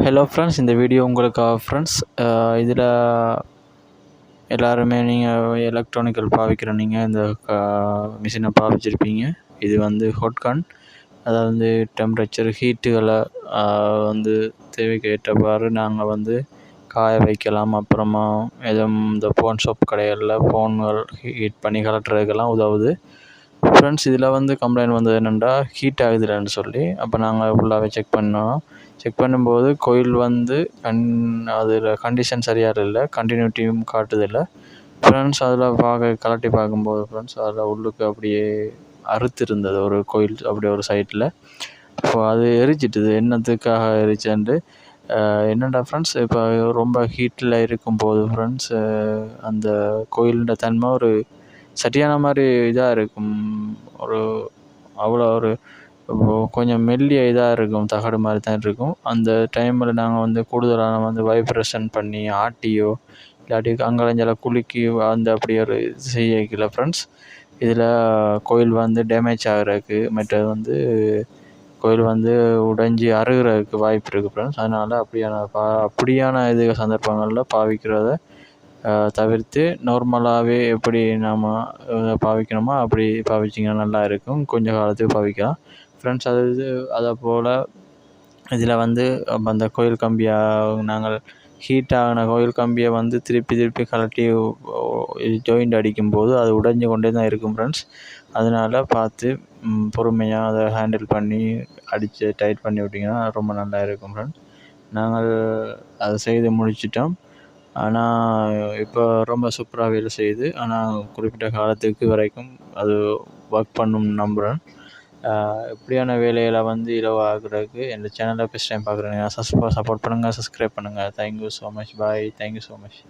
Hello friends இந்த video உங்களுக்காக friends இதில் எல்லாருமே நீங்கள் எலக்ட்ரானிக்கல் பாவிக்கிற நீங்கள் இந்த மிஷினை பாவிச்சிருப்பீங்க. இது வந்து ஹோட்கான் அதாவது வந்து டெம்பரேச்சர் ஹீட்டுகளை வந்து தேவைக்கு ஏற்றவாறு நாங்கள் வந்து காய வைக்கலாம். அப்புறமா எதுவும் இந்த ஃபோன் ஷாப் கடைகளில் ஃபோன்கள் ஹீட் பண்ணி கலட்டுறதுக்கெல்லாம் உதவுது. ஃப்ரெண்ட்ஸ் இதில் வந்து கம்ப்ளைண்ட் வந்தது என்னென்னா ஹீட் ஆகுதுலன்னு சொல்லி அப்போ நாங்கள் ஃபுல்லாகவே செக் பண்ணோம். செக் பண்ணும்போது கோயில் வந்து கண் அதில் கண்டிஷன் சரியாக இல்லை கண்டினியூட்டியும் காட்டுதில்லை. ஃப்ரெண்ட்ஸ் அதில் பார்க்க கலட்டி பார்க்கும்போது ஃப்ரெண்ட்ஸ் அதில் உள்ளுக்கு அப்படியே அறுத்து இருந்தது ஒரு கோயில் அப்படியே ஒரு சைட்டில் இப்போ அது எரிச்சிட்டுது என்னத்துக்காக எரிச்சேன்ட்டு என்னடா ஃப்ரெண்ட்ஸ் இப்போ ரொம்ப ஹீட்டில் இருக்கும்போது ஃப்ரெண்ட்ஸ் அந்த கோயிலோட தன்மை ஒரு சரியான மாதிரி இதாக இருக்கும். ஒரு அவ்வளோ ஒரு கொஞ்சம் மெல்லிய இதாக இருக்கும் தகடு மாதிரி தான் இருக்கும். அந்த டைமில் நாங்கள் வந்து கூடுதலாக வந்து வைப்ரேஷன் பண்ணி ஆட்டியோ இல்லாட்டி அங்கே குலுக்கி அந்த அப்படி ஒரு செய்யல ஃப்ரெண்ட்ஸ் இதில் கோயில் வந்து டேமேஜ் ஆகிறதுக்கு மற்றது வந்து கோயில் வந்து உடைஞ்சி அருகிறதுக்கு வாய்ப்பு இருக்குது ஃப்ரெண்ட்ஸ் அதனால் அப்படியான பா அப்படியான இது சந்தர்ப்பங்களில் பாவிக்கிறத தவிர்த்து நார்மலாகவே எப்படி நாம் பாவிக்கணுமோ அப்படி பாவிச்சிங்கன்னா நல்லா இருக்கும். கொஞ்சம் காலத்துக்கு பாவிக்கலாம். ஃப்ரெண்ட்ஸ் அது இது அதை போல் இதில் வந்து அந்த கோயில் கம்பியை நாங்கள் ஹீட் ஆகின கோயில் கம்பியை வந்து திருப்பி திருப்பி கழட்டி ஜாயிண்ட் அடிக்கும்போது அது உடைஞ்சு கொண்டே தான் இருக்கும் ஃப்ரெண்ட்ஸ் அதனால் பார்த்து பொறுமையாக அதை ஹேண்டில் பண்ணி அடித்து டைட் பண்ணி விட்டிங்கன்னா ரொம்ப நல்லா இருக்கும் ஃப்ரெண்ட்ஸ் நாங்கள் அதை செய்து முடிச்சிட்டோம். ஆனால் இப்போ ரொம்ப சூப்பராக வேலை செய்யுது. ஆனால் குறிப்பிட்ட காலத்துக்கு வரைக்கும் அது ஒர்க் பண்ணும் நம்புகிறேன் இப்படியான வேலையெல்லாம் வந்து இலவாக்குறதுக்கு இந்த சேனலை ஃபஸ்ட் டைம் பார்க்குறீங்க சப்போர்ட் பண்ணுங்கள் சப்ஸ்கிரைப் பண்ணுங்கள் thank you so much bye thank you so much